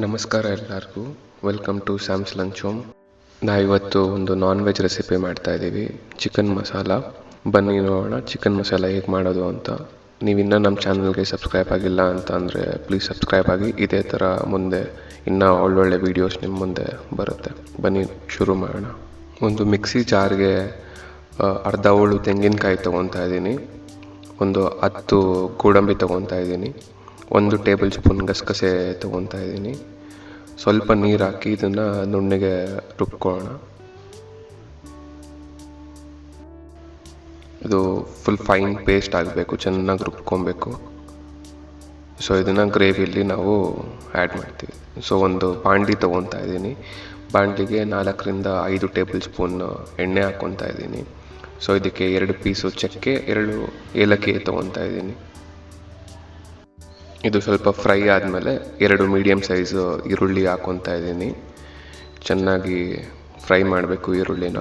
ನಮಸ್ಕಾರ ಎಲ್ಲರಿಗೂ. Welcome to Sam's lunch home ನಾವಿವತ್ತು ಒಂದು ನಾನ್ ವೆಜ್ ರೆಸಿಪಿ ಮಾಡ್ತಾ ಇದ್ದೀವಿ. ಚಿಕನ್ ಮಸಾಲ ಬನ್ನಿ ನೋಡೋಣ ಚಿಕನ್ ಮಸಾಲ ಹೇಗೆ ಮಾಡೋದು ಅಂತ. ನೀವು ಇನ್ನೂ ನಮ್ಮ ಚಾನಲ್ಗೆ ಸಬ್ಸ್ಕ್ರೈಬ್ ಆಗಿಲ್ಲ ಅಂತ ಅಂದರೆ ಪ್ಲೀಸ್ ಸಬ್ಸ್ಕ್ರೈಬ್ ಆಗಿ. ಇದೇ ಥರ ಮುಂದೆ ಇನ್ನೂ ಒಳ್ಳೊಳ್ಳೆ ವೀಡಿಯೋಸ್ ನಿಮ್ಮ ಮುಂದೆ ಬರುತ್ತೆ. ಬನ್ನಿ ಶುರು ಮಾಡೋಣ. ಒಂದು ಮಿಕ್ಸಿ ಜಾರ್ಗೆ ಅರ್ಧ ಹೋಳು ತೆಂಗಿನಕಾಯಿ ತೊಗೊತಾ ಇದ್ದೀನಿ. ಒಂದು ಹತ್ತು ಗೋಡಂಬಿ ತೊಗೊತಾ ಇದ್ದೀನಿ. ಒಂದು ಟೇಬಲ್ ಸ್ಪೂನ್ ಗಸಗಸೆ ತೊಗೊತಾ ಇದ್ದೀನಿ. ಸ್ವಲ್ಪ ನೀರು ಹಾಕಿ ಇದನ್ನು ನುಣ್ಣಗೆ ರುಬ್ಕೊಳ್ಳೋಣ. ಇದು ಫುಲ್ ಫೈನ್ ಪೇಸ್ಟ್ ಆಗಬೇಕು, ಚೆನ್ನಾಗಿ ರುಬ್ಕೊಬೇಕು. ಸೊ ಇದನ್ನು ಗ್ರೇವಿಯಲ್ಲಿ ನಾವು ಆ್ಯಡ್ ಮಾಡ್ತೀವಿ. ಸೊ ಒಂದು ಬಾಂಡಿ ತೊಗೊತಾ ಇದ್ದೀನಿ. ಬಾಂಡಿಗೆ ನಾಲ್ಕರಿಂದ ಐದು ಟೇಬಲ್ ಸ್ಪೂನ್ ಎಣ್ಣೆ ಹಾಕ್ಕೊತಾ ಇದ್ದೀನಿ. ಸೊ ಇದಕ್ಕೆ ಎರಡು ಪೀಸು ಚಕ್ಕೆ, ಎರಡು ಏಲಕ್ಕಿ ತೊಗೊತಾ ಇದ್ದೀನಿ. ಇದು ಸ್ವಲ್ಪ ಫ್ರೈ ಆದಮೇಲೆ ಎರಡು ಮೀಡಿಯಮ್ ಸೈಜು ಈರುಳ್ಳಿ ಹಾಕ್ಕೊತಾ ಇದ್ದೀನಿ. ಚೆನ್ನಾಗಿ ಫ್ರೈ ಮಾಡಬೇಕು ಈರುಳ್ಳಿನ.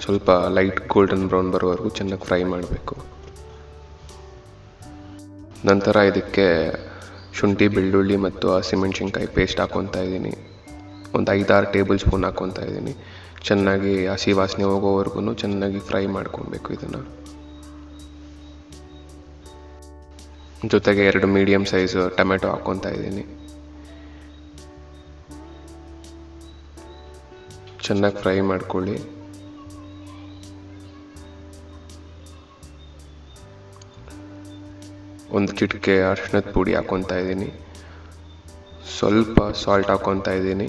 ಸ್ವಲ್ಪ ಲೈಟ್ ಗೋಲ್ಡನ್ ಬ್ರೌನ್ ಬರೋವರೆಗೂ ಚೆನ್ನಾಗಿ ಫ್ರೈ ಮಾಡಬೇಕು. ನಂತರ ಇದಕ್ಕೆ ಶುಂಠಿ, ಬೆಳ್ಳುಳ್ಳಿ ಮತ್ತು ಹಸಿಮೆಣ್ಸಿನ್ಕಾಯಿ ಪೇಸ್ಟ್ ಹಾಕ್ಕೊತಾ ಇದ್ದೀನಿ. ಒಂದು ಐದಾರು ಟೇಬಲ್ ಸ್ಪೂನ್ ಹಾಕ್ಕೊತಾ ಇದ್ದೀನಿ. ಚೆನ್ನಾಗಿ ಹಸಿ ವಾಸನೆ ಹೋಗೋವರೆಗೂ ಚೆನ್ನಾಗಿ ಫ್ರೈ ಮಾಡ್ಕೊಬೇಕು ಇದನ್ನು. ಜೊತೆಗೆ ಎರಡು ಮೀಡಿಯಮ್ ಸೈಜ್ ಟೊಮೆಟೊ ಹಾಕ್ಕೊತಾ ಇದ್ದೀನಿ. ಚೆನ್ನಾಗಿ ಫ್ರೈ ಮಾಡ್ಕೊಳ್ಳಿ. ಒಂದು ಚಿಟಿಕೆ ಅರಿಶಿಣದ ಪುಡಿ ಹಾಕ್ಕೊತಾ ಇದ್ದೀನಿ. ಸ್ವಲ್ಪ ಸಾಲ್ಟ್ ಹಾಕ್ಕೊತಾ ಇದ್ದೀನಿ.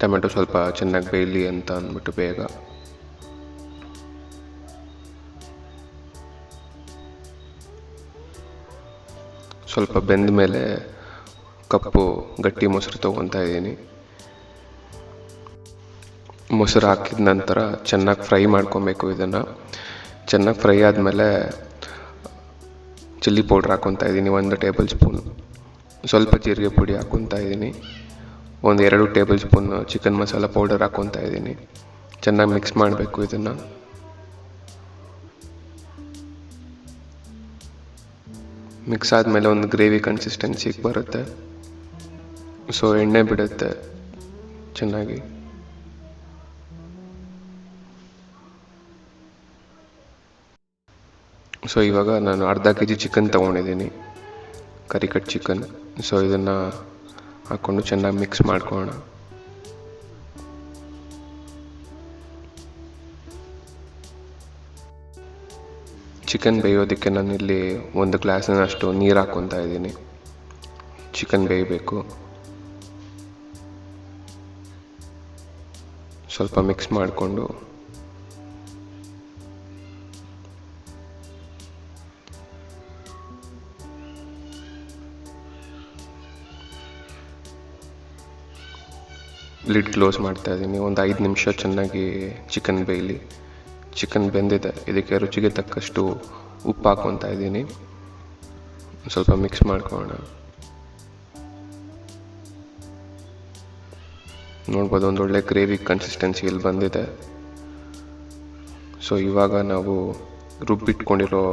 ಟೊಮೆಟೊ ಸ್ವಲ್ಪ ಚೆನ್ನಾಗಿ ಬೇಯಲಿ ಅಂತ ಅಂದ್ಬಿಟ್ಟು ಬೇಗ. ಸ್ವಲ್ಪ ಬೆಂದ ಮೇಲೆ ಕಪ್ಪು ಗಟ್ಟಿ ಮೊಸರು ತೊಗೊತಾ ಇದ್ದೀನಿ. ಮೊಸರು ಹಾಕಿದ ನಂತರ ಚೆನ್ನಾಗಿ ಫ್ರೈ ಮಾಡ್ಕೊಬೇಕು ಇದನ್ನು. ಚೆನ್ನಾಗಿ ಫ್ರೈ ಆದಮೇಲೆ ಚಿಲ್ಲಿ ಪೌಡ್ರ್ ಹಾಕ್ಕೊತಾ ಇದ್ದೀನಿ, ಒಂದು ಟೇಬಲ್ ಸ್ಪೂನ್. ಸ್ವಲ್ಪ ಜೀರಿಗೆ ಪುಡಿ ಹಾಕ್ಕೊತಾ ಇದ್ದೀನಿ. ಒಂದು ಎರಡು tablespoon chicken masala powder ಹಾಕ್ಕೊತಾ ಇದ್ದೀನಿ. ಚೆನ್ನಾಗಿ ಮಿಕ್ಸ್ ಮಾಡಬೇಕು ಇದನ್ನು. ಮಿಕ್ಸ್ ಆದಮೇಲೆ ಒಂದು ಗ್ರೇವಿ ಕನ್ಸಿಸ್ಟೆನ್ಸಿಗೆ ಬರುತ್ತೆ. ಸೊ ಎಣ್ಣೆ ಬಿಡುತ್ತೆ. ಚೆನ್ನಾಗಿ. ಸೊ ಇವಾಗ ನಾನು ಅರ್ಧ ಕೆ ಜಿ ಚಿಕನ್ ತೊಗೊಂಡಿದ್ದೀನಿ ಕರಿಕಟ್ ಚಿಕನ್ ಸೊ ಇದನ್ನು ಹಾಕ್ಕೊಂಡು ಚೆನ್ನಾಗಿ ಮಿಕ್ಸ್ ಮಾಡ್ಕೊಳ್ಳೋಣ. ಚಿಕನ್ ಬೇಯೋದಕ್ಕೆ ಇಲ್ಲಿ ಒಂದು ಗ್ಲಾಸಿನಷ್ಟು ನೀರು ಹಾಕ್ಕೊತಾ ಇದ್ದೀನಿ. ಚಿಕನ್ ಬೇಯಬೇಕು. ಸ್ವಲ್ಪ ಮಿಕ್ಸ್ ಮಾಡಿಕೊಂಡು. ಲಿಡ್ ಕ್ಲೋಸ್ ಮಾಡ್ತಾ ಇದ್ದೀನಿ. ಒಂದು ಐದು ನಿಮಿಷ ಚೆನ್ನಾಗಿ ಚಿಕನ್ ಬೇಯಲಿ. ಚಿಕನ್ ಬೆಂದಿದೆ. ಇದಕ್ಕೆ ರುಚಿಗೆ ತಕ್ಕಷ್ಟು ಉಪ್ಪು ಹಾಕ್ಕೊತಾ ಇದ್ದೀನಿ. ಸ್ವಲ್ಪ ಮಿಕ್ಸ್ ಮಾಡ್ಕೊಳ್ಳೋಣ. ನೋಡ್ಬೋದು ಒಂದು ಒಳ್ಳೆ ಗ್ರೇವಿ ಕನ್ಸಿಸ್ಟೆನ್ಸಿಯಲ್ಲಿ ಬಂದಿದೆ. ಸೊ ಇವಾಗ ನಾವು ರುಬ್ಬಿಟ್ಕೊಂಡಿರೋ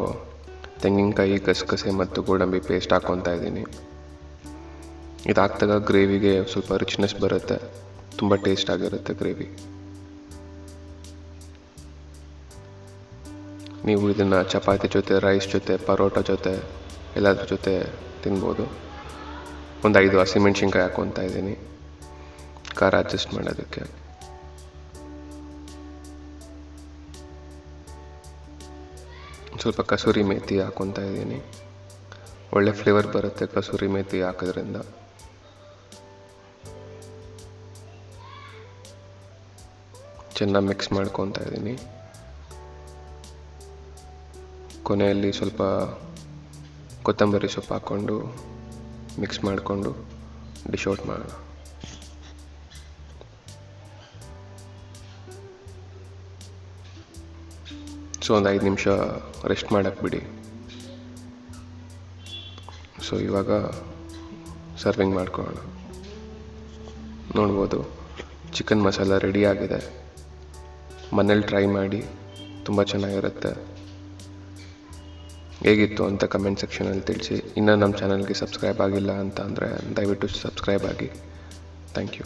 ತೆಂಗಿನಕಾಯಿ ಗಸಗಸೆ ಮತ್ತು ಗೋಡಂಬಿ ಪೇಸ್ಟ್ ಹಾಕ್ಕೊತಾ ಇದ್ದೀನಿ. ಇದು ಹಾಕ್ದಾಗ ಗ್ರೇವಿಗೆ ಸ್ವಲ್ಪ ರಿಚ್ನೆಸ್ ಬರುತ್ತೆ. ತುಂಬ ಟೇಸ್ಟ್ ಆಗಿರುತ್ತೆ ಗ್ರೇವಿ ನೀವು ಇದನ್ನು ಚಪಾತಿ ಜೊತೆ ರೈಸ್ ಜೊತೆ, ಪರೋಟ ಜೊತೆ, ಎಲ್ಲದ್ರ ಜೊತೆ ತಿನ್ಬೋದು. ಒಂದು ಐದು ಹಸಿಮೆಣ್ಸಿನ್ಕಾಯಿ ಹಾಕ್ಕೊತಾ ಇದ್ದೀನಿ. ಖಾರ ಅಡ್ಜಸ್ಟ್ ಮಾಡೋದಕ್ಕೆ. ಸ್ವಲ್ಪ ಕಸೂರಿ ಮೇಥಿ ಹಾಕ್ಕೊತಾ ಇದ್ದೀನಿ. ಒಳ್ಳೆ ಫ್ಲೇವರ್ ಬರುತ್ತೆ ಕಸೂರಿ ಮೇಥಿ ಹಾಕೋದ್ರಿಂದ. ಚೆನ್ನಾಗಿ ಮಿಕ್ಸ್ ಮಾಡ್ಕೊತಾ ಇದ್ದೀನಿ. ಕೊನೆಯಲ್ಲಿ ಸ್ವಲ್ಪ ಕೊತ್ತಂಬರಿ ಸೊಪ್ಪು ಹಾಕ್ಕೊಂಡು ಮಿಕ್ಸ್ ಮಾಡಿಕೊಂಡು ಡಿಶ್ ಔಟ್ ಮಾಡೋಣ. ಸೊ ಒಂದು ಐದು ನಿಮಿಷ ರೆಸ್ಟ್ ಮಾಡಕ್ಕೆ ಬಿಡಿ. ಸೊ ಇವಾಗ ಸರ್ವಿಂಗ್ ಮಾಡ್ಕೊಳ್ಳೋಣ. ನೋಡ್ಬೋದು ಚಿಕನ್ ಮಸಾಲ ರೆಡಿ ಆಗಿದೆ. ಮನೇಲಿ ಟ್ರೈ ಮಾಡಿ ತುಂಬ ಚೆನ್ನಾಗಿರುತ್ತೆ. ಹೇಗಿತ್ತು ಅಂತ ಕಮೆಂಟ್ ಸೆಕ್ಷನಲ್ಲಿ ತಿಳಿಸಿ. ಇನ್ನೂ ನಮ್ಮ ಚಾನಲ್ಗೆ ಸಬ್ಸ್ಕ್ರೈಬ್ ಆಗಿಲ್ಲ ಅಂತ ಅಂದರೆ ದಯವಿಟ್ಟು ಸಬ್ಸ್ಕ್ರೈಬ್ ಆಗಿ. Thank you